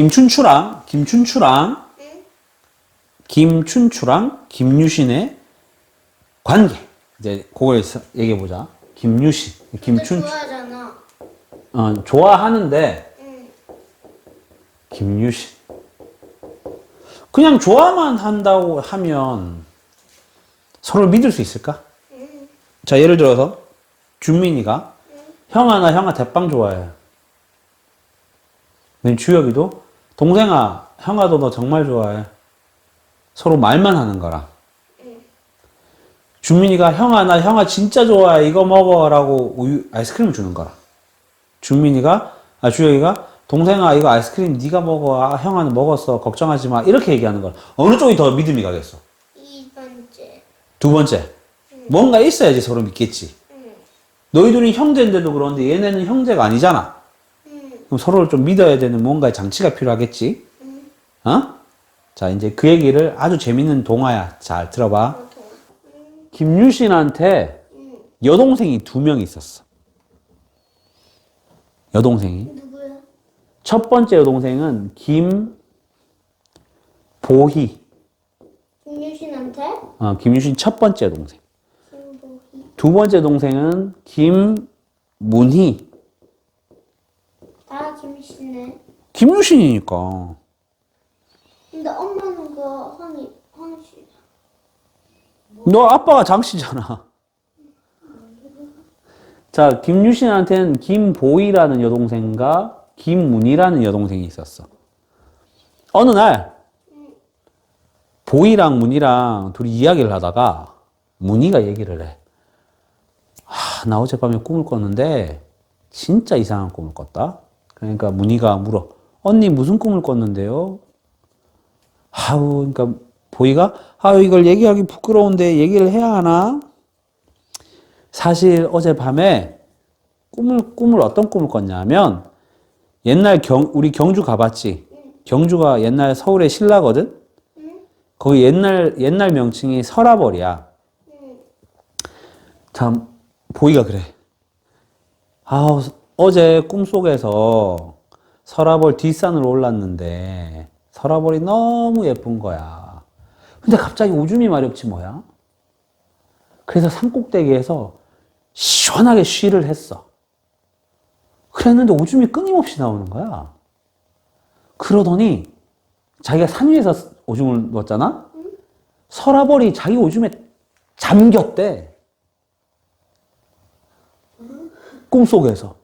김춘추랑 김춘추랑 응? 김춘추랑 김유신의 관계 이제 그걸 얘기해 보자. 김유신, 너 김춘추 좋아하잖아. 어, 좋아하는데 응. 김유신 그냥 좋아만 한다고 하면 서로 믿을 수 있을까? 응. 자 예를 들어서 준민이가 형아 나 형아 대빵 좋아해. 근데 주혁이도 동생아 형아도 너 정말 좋아해. 서로 말만 하는 거라. 준민이가 형아 나 형아 진짜 좋아해 이거 먹어라고 우유 아이스크림 주는 거라. 준민이가 아 주혁이가 동생아 이거 아이스크림 네가 먹어 아, 형아는 먹었어 걱정하지 마 이렇게 얘기하는 거라. 어느 쪽이 더 믿음이 가겠어? 이 번째. 두 번째 뭔가 있어야지 서로 믿겠지. 응. 너희 둘이 형제인데도 그런데 얘네는 형제가 아니잖아. 응. 그럼 서로를 좀 믿어야 되는 뭔가의 장치가 필요하겠지. 응. 어? 자, 이제 그 얘기를 아주 재밌는 동화야. 잘 들어봐. 김유신한테 응. 여동생이 두 명 있었어. 여동생이. 누구야? 첫 번째 여동생은 김보희. 김유신한테? 어, 김유신 첫 번째 여동생. 김보희. 두 번째 동생은 김문희. 김유신이니까. 근데 엄마는 그 황이 황씨. 너 아빠가 장씨잖아. 자, 김유신한테는 김보희라는 여동생과 김문희라는 여동생이 있었어. 어느 날, 보희랑 문희랑 둘이 이야기를 하다가 문희가 얘기를 해. 아, 나 어젯밤에 꿈을 꿨는데 진짜 이상한 꿈을 꿨다. 그러니까 문희가 물어. 언니 무슨 꿈을 꿨는데요? 아우, 그러니까 보이가 아유 이걸 얘기하기 부끄러운데 얘기를 해야 하나? 사실 어젯밤에 꿈을 꿈을 어떤 꿈을 꿨냐면 옛날 경 우리 경주 가봤지? 경주가 옛날 서울의 신라거든. 거기 옛날 옛날 명칭이 서라벌이야. 참 보이가 그래. 아 어제 꿈속에서 서라벌 뒷산을 올랐는데 서라벌이 너무 예쁜 거야. 근데 갑자기 오줌이 마렵지 뭐야? 그래서 산꼭대기에서 시원하게 쉬를 했어. 그랬는데 오줌이 끊임없이 나오는 거야. 그러더니 자기가 산 위에서 오줌을 누웠잖아? 서라벌이 자기 오줌에 잠겼대. 꿈속에서.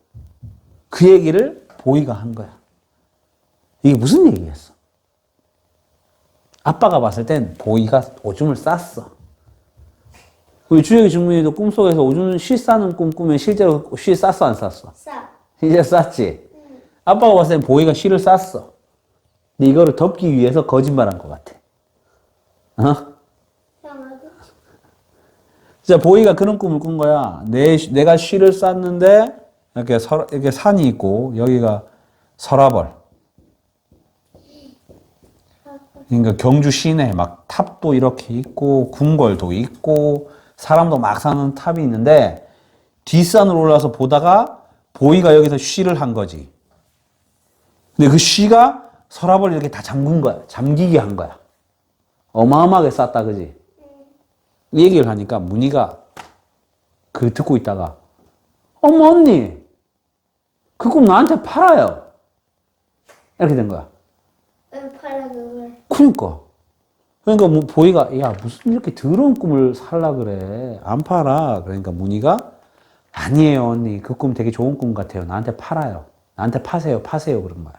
그 얘기를 보이가 한 거야. 이게 무슨 얘기겠어? 아빠가 봤을 땐 보이가 오줌을 쌌어. 우리 주혁이 중민이도 꿈속에서 오줌 쉬 싸는 꿈 꾸면 실제로 쉬 쌌어 안 쌌어? 싸. 이제 쌌지. 아빠가 봤을 땐 보이가 쉬를 쌌어. 근데 이거를 덮기 위해서 거짓말한 것 같아. 어? 진짜 보이가 그런 꿈을 꾼 거야. 내, 내가 쉬를 쌌는데, 이렇게 서, 이렇게 산이 있고, 여기가 서라벌. 그러니까 경주 시내 막 탑도 이렇게 있고, 궁궐도 있고, 사람도 막 사는 탑이 있는데, 뒷산으로 올라서 보다가 보이가 여기서 쉬를 한 거지. 근데 그 쉬가 서라벌 이렇게 다 잠근 거야. 잠기게 한 거야. 어마어마하게 쌌다, 그지? 이 얘기를 하니까 문희가 그 듣고 있다가 어머 언니 그 꿈 나한테 팔아요. 이렇게 된 거야. 왜 팔아 그걸? 그러니까. 그러니까 뭐 보이가 야 무슨 이렇게 더러운 꿈을 살라 그래. 안 팔아. 그러니까 문희가 아니에요 언니. 그 꿈 되게 좋은 꿈 같아요. 나한테 팔아요. 나한테 파세요. 파세요. 그런 거야.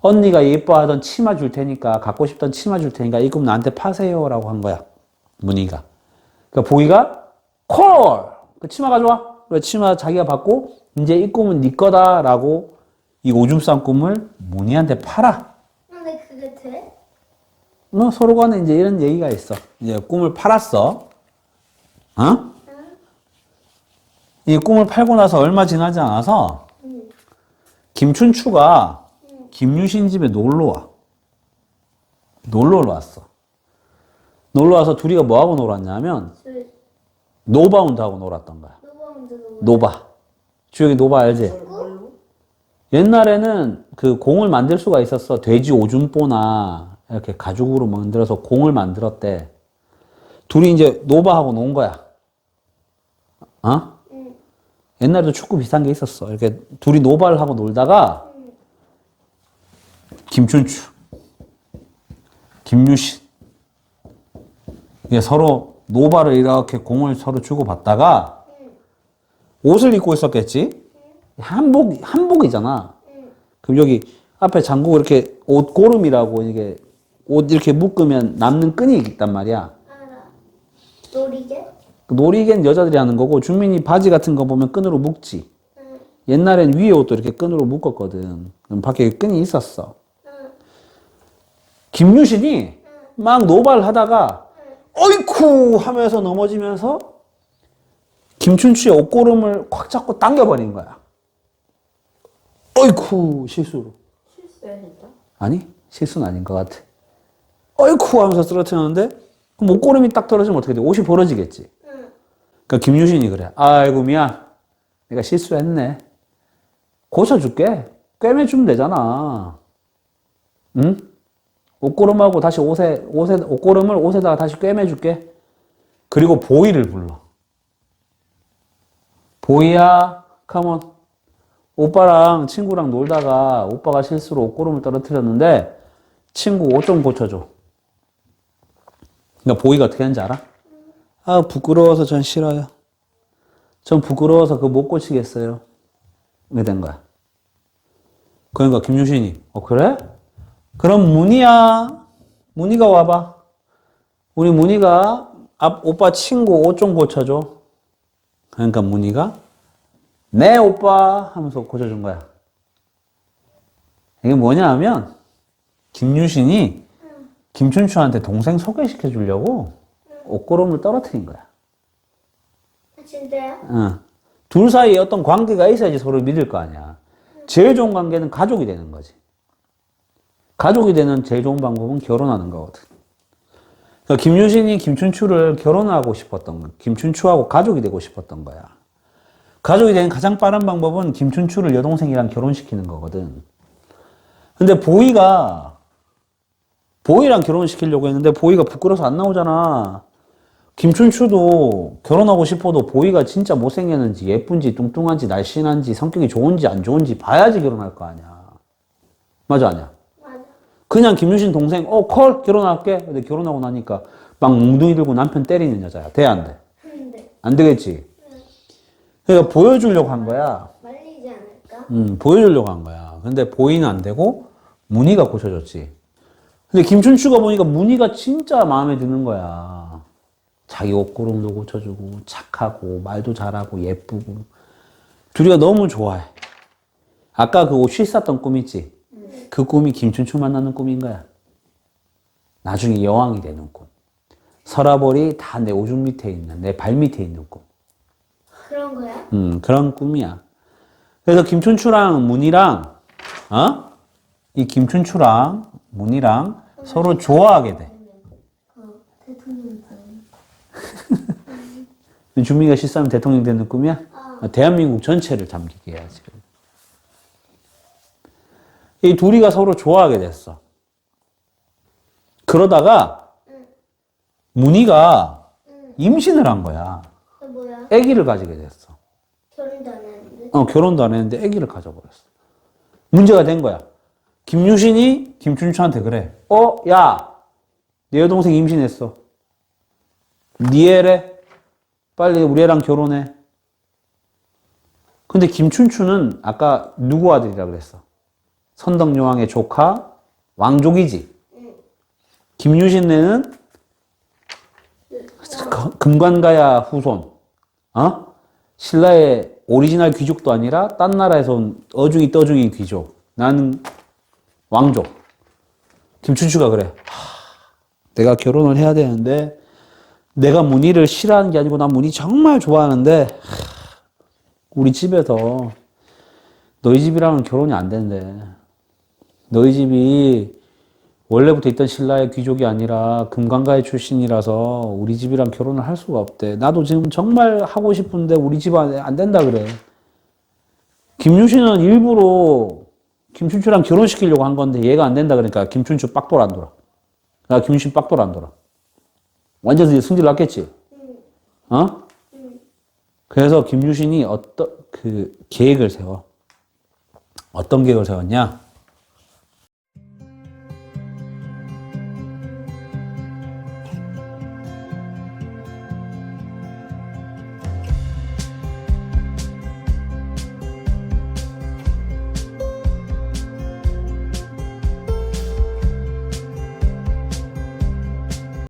언니가 예뻐하던 치마 줄 테니까 갖고 싶던 치마 줄 테니까 이 꿈 나한테 파세요라고 한 거야. 문희가. 그러니까 보이가 콜! 그 치마 가져와. 그 치마 자기가 받고 이제 이 꿈은 네 거다라고 이 오줌 싼 꿈을 문희한테 팔아. 근데 그게 돼? 뭐 서로 간에 이제 이런 얘기가 있어. 이제 꿈을 팔았어. 어? 이 꿈을 팔고 나서 얼마 지나지 않아서 응. 김춘추가 김유신 집에 놀러 와. 놀러 왔어. 놀러 와서 둘이가 뭐 하고 놀았냐면 술. 노바운드 하고 놀았던 거야. 누구? 노바. 주혁이 노바 알지? 옛날에는 그 공을 만들 수가 있었어. 돼지 오줌보나 이렇게 가죽으로 만들어서 공을 만들었대. 둘이 이제 노바하고 논 거야. 어? 응. 옛날에도 축구 비슷한 게 있었어. 이렇게 둘이 노바를 하고 놀다가 김춘추, 김유신 이게 서로 노바를 이렇게 공을 서로 주고 받다가 옷을 입고 있었겠지. 한복 한복이잖아. 응. 그럼 여기 앞에 잠그고 이렇게 옷 고름이라고 이게 옷 이렇게 묶으면 남는 끈이 있단 말이야. 알아. 놀이개? 그 놀이개는 여자들이 하는 거고 주민이 바지 같은 거 보면 끈으로 묶지. 응. 옛날엔 위에 옷도 이렇게 끈으로 묶었거든. 그럼 밖에 끈이 있었어. 응. 김유신이 막 노발을 하다가 어이쿠 하면서 넘어지면서 김춘추의 옷고름을 꽉 잡고 당겨버린 거야. 어이쿠 실수로. 실수했다. 아니 실수는 아닌 것 같아. 어이쿠 하면서 쓰러뜨렸는데 그럼 옷고름이 딱 떨어지면 어떻게 돼? 옷이 벌어지겠지. 응. 그러니까 김유신이 그래. 아이고 미안. 내가 실수했네. 고쳐줄게. 꿰매주면 되잖아. 응? 옷고름하고 다시 옷에 옷에 옷고름을 옷에다가 다시 꿰매줄게. 그리고 보이를 불러. 보이야, 컴온. 오빠랑 친구랑 놀다가 오빠가 실수로 옷고름을 떨어뜨렸는데 친구 옷 좀 고쳐줘. 그러니까 보이가 어떻게 하는지 알아? 아, 부끄러워서 전 싫어요. 전 부끄러워서 그거 못 고치겠어요. 이게 된 거야. 그러니까 김유신이, 어, 그래? 그럼 문희야. 문희가 와봐. 우리 문희가 앞, 오빠 친구 옷 좀 고쳐줘. 그러니까 문희가, 네, 오빠. 하면서 고쳐준 거야. 이게 뭐냐 하면, 김유신이 김춘추한테 동생 소개시켜 주려고 옷고름을 떨어뜨린 거야. 아, 진짜요? 어. 둘 사이에 어떤 관계가 있어야지 서로 믿을 거 아니야. 제일 좋은 관계는 가족이 되는 거지. 가족이 되는 제일 좋은 방법은 결혼하는 거거든. 그러니까 김유신이 김춘추를 결혼하고 싶었던 거, 김춘추하고 가족이 되고 싶었던 거야. 가족이 되는 가장 빠른 방법은 김춘추를 여동생이랑 결혼시키는 거거든. 근데 보이가 보이랑 결혼시키려고 했는데 보이가 부끄러워서 안 나오잖아. 김춘추도 결혼하고 싶어도 보이가 진짜 못생겼는지 예쁜지 뚱뚱한지 날씬한지 성격이 좋은지 안 좋은지 봐야지 결혼할 거 아니야. 맞아 아니야? 그냥 김유신 동생 어 콜 결혼할게. 근데 결혼하고 나니까 막 뭉둥이 들고 남편 때리는 여자야. 돼 안 돼? 근데 안 되겠지. 그러니까 보여주려고 한 거야. 말리지 않을까? 음, 보여주려고 한 거야. 근데 보이는 안 되고 문희가 고쳐줬지. 근데 김춘추가 보니까 문희가 진짜 마음에 드는 거야. 자기 옷고름도 고쳐주고 착하고 말도 잘하고 예쁘고 둘이가 너무 좋아해. 아까 그옷 씻었던 꿈 있지? 그 꿈이 김춘추 만나는 꿈인 거야. 나중에 여왕이 되는 꿈. 서라벌이 다 내 오줌 밑에 있는 내 발 밑에 있는 꿈. 그런 거야? 음, 그런 꿈이야. 그래서 김춘추랑 문희랑, 어? 이 김춘추랑 문희랑 서로 좋아하게 돼. 어. 주민이가 실수하면 대통령 되는 꿈이야? 어. 대한민국 전체를 잠기게 해야지. 이 둘이가 서로 좋아하게 됐어. 그러다가 문희가 임신을 한 거야. 그 뭐야? 아기를 가지게 됐어. 결혼도 안 했는데? 어, 결혼도 안 했는데 아기를 가져버렸어. 문제가 된 거야. 김유신이 김춘추한테 그래. 어, 야, 내 여동생 임신했어. 니 애래? 빨리 우리 애랑 결혼해. 근데 김춘추는 아까 누구 아들이라 그랬어? 선덕여왕의 조카 왕족이지. 김유신네는 그- 금관가야 후손. 어? 신라의 오리지널 귀족도 아니라 딴 나라에서 온 어중이 떠중이 귀족. 나는 왕족. 김춘추가 그래. 하, 내가 결혼을 해야 되는데 내가 문희를 싫어하는 게 아니고 난 문희 정말 좋아하는데 하, 우리 집에서 너희 집이랑은 결혼이 안 된대. 너희 집이 원래부터 있던 신라의 귀족이 아니라 금강가의 출신이라서 우리 집이랑 결혼을 할 수가 없대. 나도 지금 정말 하고 싶은데 우리 집 안, 안 된다 그래. 김유신은 일부러 김춘추랑 결혼시키려고 한 건데 얘가 안 된다 그러니까 김춘추 빡돌 안 돌아. 나 김춘 빡돌 안 돌아. 완전 이제 승질 났겠지? 어? 그래서 김유신이 어떤 그 계획을 세워. 어떤 계획을 세웠냐?